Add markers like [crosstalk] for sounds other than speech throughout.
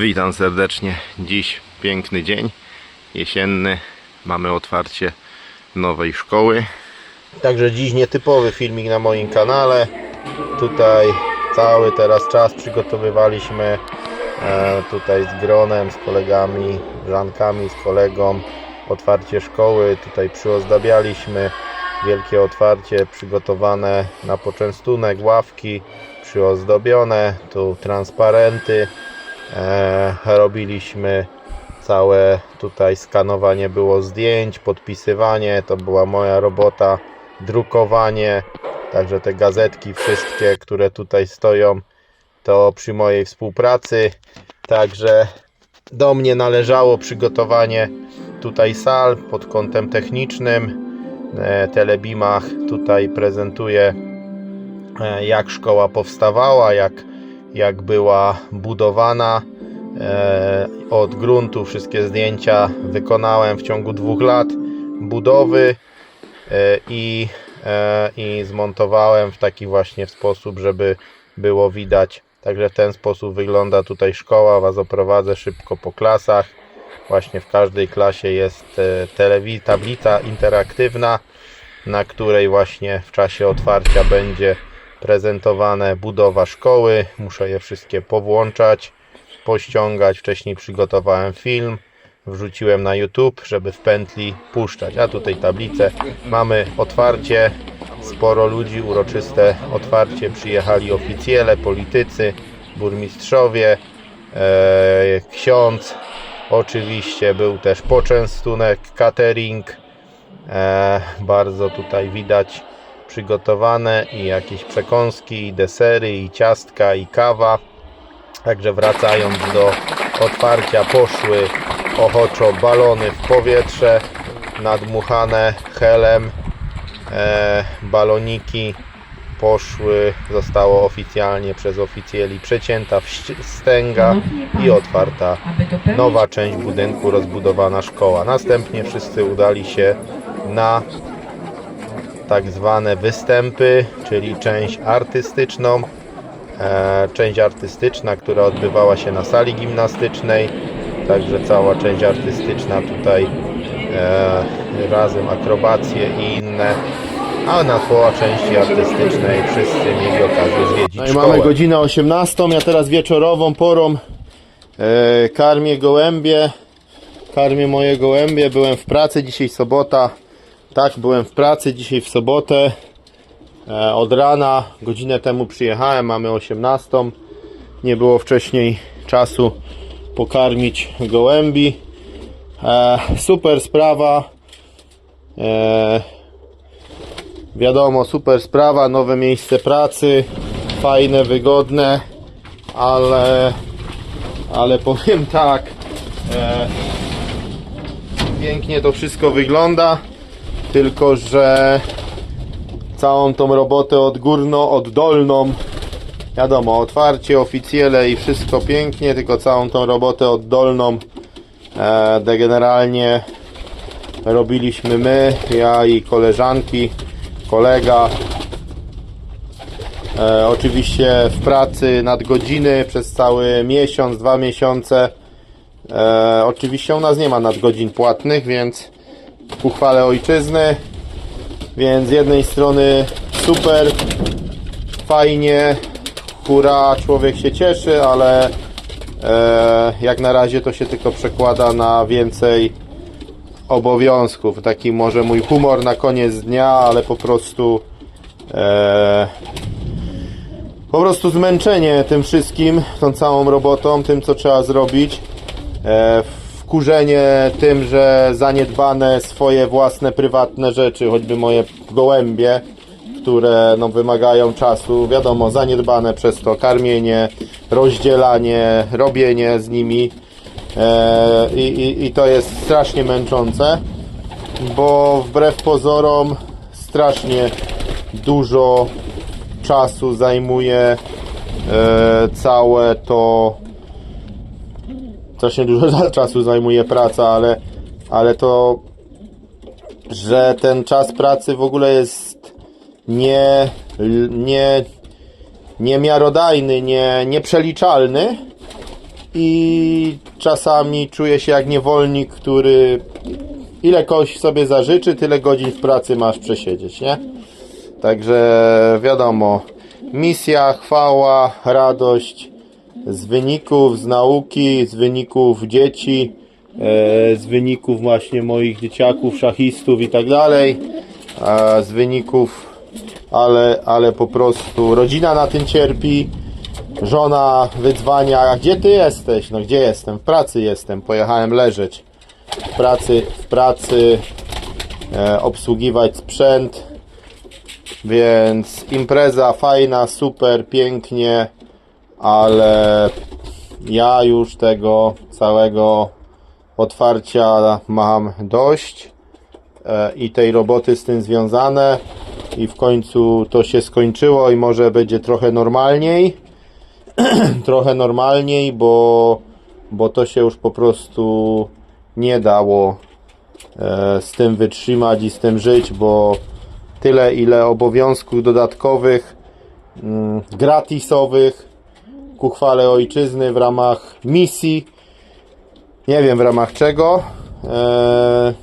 Witam serdecznie. Dziś piękny dzień, jesienny. Mamy otwarcie nowej szkoły. Także dziś nietypowy filmik na moim kanale. Tutaj cały teraz czas przygotowywaliśmy e, tutaj z gronem, z kolegami, żankami, z kolegą otwarcie szkoły. Tutaj przyozdabialiśmy wielkie otwarcie przygotowane na poczęstunek, ławki przyozdobione, tu transparenty. E, robiliśmy całe tutaj skanowanie było zdjęć, podpisywanie, to była moja robota, drukowanie, także te gazetki wszystkie, które tutaj stoją, to przy mojej współpracy, także do mnie należało przygotowanie tutaj sal pod kątem technicznym, e, Telebimach tutaj prezentuje e, jak szkoła powstawała, jak, jak była budowana. E, Od gruntu wszystkie zdjęcia wykonałem w ciągu dwóch lat budowy e, i, e, i zmontowałem w taki właśnie sposób, żeby było widać. Także w ten sposób wygląda tutaj szkoła. Was oprowadzę szybko po klasach. Właśnie w każdej klasie jest telewi- tablica interaktywna, na której właśnie w czasie otwarcia będzie prezentowane budowa szkoły. Muszę je wszystkie powłączać, pościągać. Wcześniej przygotowałem film, wrzuciłem na YouTube, żeby w pętli puszczać. A tutaj tablicę. Mamy otwarcie. Sporo ludzi, uroczyste otwarcie. Przyjechali oficjele, politycy, burmistrzowie, e, ksiądz. Oczywiście był też poczęstunek, catering. E, bardzo tutaj widać przygotowane i jakieś przekąski, i desery, i ciastka, i kawa. Także wracając do otwarcia poszły ochoczo balony w powietrze nadmuchane helem. E, baloniki poszły, zostało oficjalnie przez oficjeli przecięta wstęga i otwarta nowa część budynku, rozbudowana szkoła. Następnie wszyscy udali się na tak zwane występy, czyli część artystyczną. E, część artystyczna, która odbywała się na sali gimnastycznej. Także cała część artystyczna tutaj e, razem akrobacje i inne. A na poła części artystycznej wszyscy mieli okazję zwiedzić No i szkołę. mamy godzinę 18, ja teraz wieczorową porą e, karmię gołębie. Karmię moje gołębie, byłem w pracy, dzisiaj sobota. Tak, byłem w pracy dzisiaj w sobotę. E, od rana, godzinę temu przyjechałem, mamy 18. Nie było wcześniej czasu pokarmić gołębi. E, super sprawa. E, Wiadomo, super sprawa, nowe miejsce pracy, fajne, wygodne, ale, ale powiem tak, pięknie to wszystko wygląda, tylko że całą tą robotę odgórno, oddolną, wiadomo, otwarcie, oficjele i wszystko pięknie, tylko całą tą robotę oddolną e, generalnie robiliśmy my, ja i koleżanki, kolega. E, oczywiście w pracy nadgodziny przez cały miesiąc, dwa miesiące. E, oczywiście u nas nie ma nadgodzin płatnych, więc ku chwale ojczyzny. Więc z jednej strony super, fajnie, hura, człowiek się cieszy, ale e, jak na razie to się tylko przekłada na więcej obowiązków. Taki może mój humor na koniec dnia, ale po prostu e, po prostu zmęczenie tym wszystkim, tą całą robotą, tym co trzeba zrobić. E, wkurzenie tym, że zaniedbane swoje własne prywatne rzeczy, choćby moje gołębie, które no, wymagają czasu, wiadomo, zaniedbane przez to karmienie, rozdzielanie, robienie z nimi. E, i, i, to jest strasznie męczące, bo wbrew pozorom strasznie dużo czasu zajmuje e, całe to. Strasznie dużo [laughs] czasu zajmuje praca, ale, ale to, że ten czas pracy w ogóle jest nie, nie, niemiarodajny, nie, nieprzeliczalny i czasami czuję się jak niewolnik, który ile kogoś sobie zażyczy, tyle godzin w pracy masz przesiedzieć, nie? Także wiadomo, misja, chwała, radość z wyników, z nauki, z wyników dzieci, e, z wyników właśnie moich dzieciaków, szachistów i tak dalej, z wyników, ale, ale po prostu rodzina na tym cierpi, żona wydzwania, gdzie ty jesteś? No gdzie jestem? W pracy jestem, pojechałem leżeć. W pracy, w pracy e, obsługiwać sprzęt, więc impreza fajna, super, pięknie, ale ja już tego całego otwarcia mam dość e, i tej roboty z tym związane. I w końcu to się skończyło i może będzie trochę normalniej. [clears throat] Trochę normalniej, bo, bo to się już po prostu nie dało e, z tym wytrzymać i z tym żyć, bo tyle ile obowiązków dodatkowych, mm, gratisowych ku chwale ojczyzny w ramach misji, nie wiem w ramach czego. E,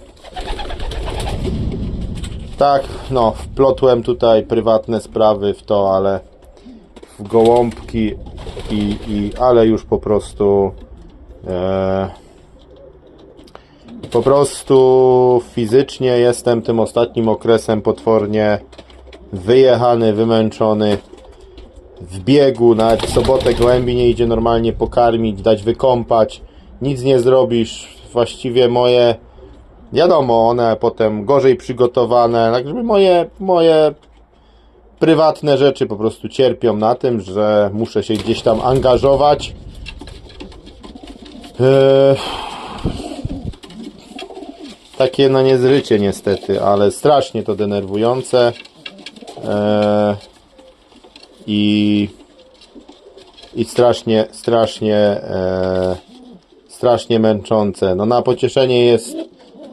tak, no, wplotłem tutaj prywatne sprawy w to, ale w gołąbki i, i ale już po prostu e, po prostu fizycznie jestem tym ostatnim okresem potwornie wyjechany, wymęczony w biegu, nawet w sobotę głębi nie idzie normalnie pokarmić, dać wykąpać, nic nie zrobisz, właściwie moje wiadomo, one potem gorzej przygotowane, tak żeby moje, moje prywatne rzeczy po prostu cierpią na tym, że muszę się gdzieś tam angażować. Eee, takie no niezrycie niestety, ale strasznie to denerwujące. Eee, I i strasznie, strasznie, e, strasznie męczące. No na pocieszenie jest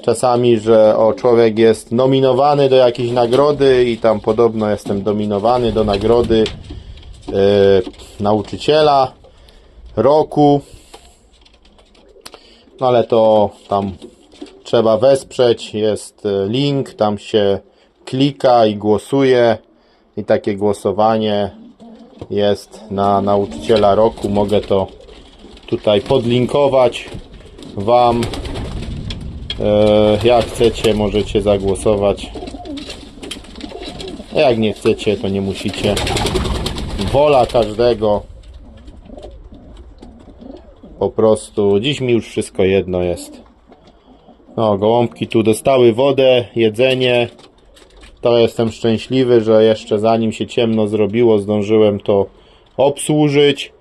czasami, że o człowiek jest nominowany do jakiejś nagrody i tam podobno jestem dominowany do nagrody e, nauczyciela roku. No ale to tam trzeba wesprzeć, jest e, link, tam się klika i głosuje i takie głosowanie jest na nauczyciela roku. Mogę to tutaj podlinkować Wam. E, Jak chcecie, możecie zagłosować. Jak nie chcecie, to nie musicie. Wola każdego. Po prostu, dziś mi już wszystko jedno jest. No, gołąbki tu dostały wodę, jedzenie. To jestem szczęśliwy, że jeszcze zanim się ciemno zrobiło, zdążyłem to obsłużyć.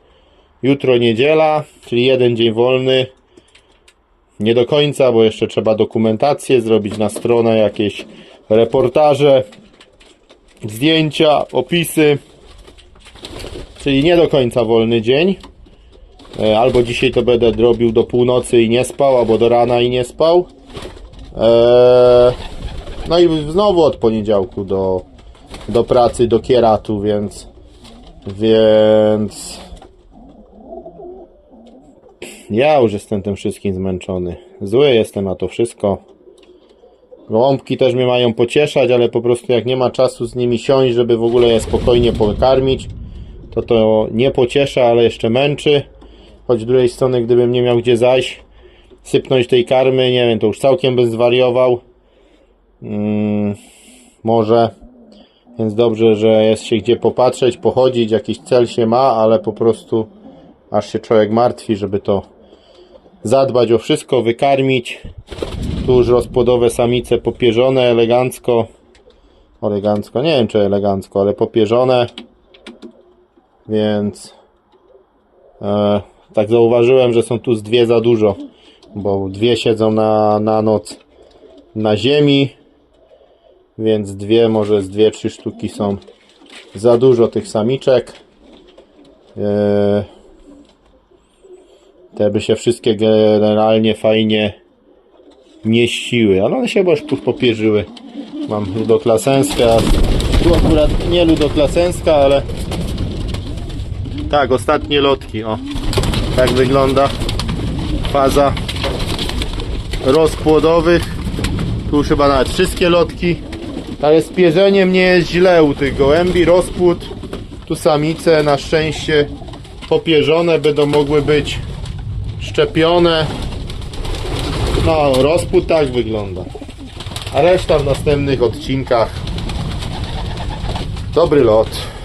Jutro niedziela, czyli jeden dzień wolny. Nie do końca, bo jeszcze trzeba dokumentację zrobić na stronę, jakieś reportaże, zdjęcia, opisy. Czyli nie do końca wolny dzień. E, Albo dzisiaj to będę robił do północy i nie spał, albo do rana i nie spał. Eee, no i znowu od poniedziałku do, do pracy, do kieratu, więc więc ja już jestem tym wszystkim zmęczony. Zły jestem na to wszystko. Gołąbki też mnie mają pocieszać, ale po prostu jak nie ma czasu z nimi siąść, żeby w ogóle je spokojnie pokarmić, to to nie pociesza, ale jeszcze męczy. Choć z drugiej strony, gdybym nie miał gdzie zajść, sypnąć tej karmy, nie wiem, to już całkiem bym zwariował. Mm, może. Więc dobrze, że jest się gdzie popatrzeć, pochodzić, jakiś cel się ma, ale po prostu aż się człowiek martwi, żeby to zadbać o wszystko, wykarmić. Tu już rozpłodowe samice popierzone elegancko. Elegancko, nie wiem czy elegancko, ale popierzone. Więc e, tak zauważyłem, że są tu z dwie za dużo, bo dwie siedzą na, na noc na ziemi, więc dwie, może z dwie, trzy sztuki są za dużo tych samiczek. E, te by się wszystkie generalnie fajnie mieściły, ale one się chyba już popierzyły. Mam ludoklasenskę, tu akurat nie ludoklasenská, ale tak, ostatnie lotki, o. Tak wygląda faza rozpłodowych. Tu już chyba nawet wszystkie lotki. Ale z pierzeniem nie jest źle u tych gołębi. Rozpłód. Tu samice na szczęście popierzone będą mogły być szczepione. No, rozpłód tak wygląda. A reszta w następnych odcinkach. Dobry lot.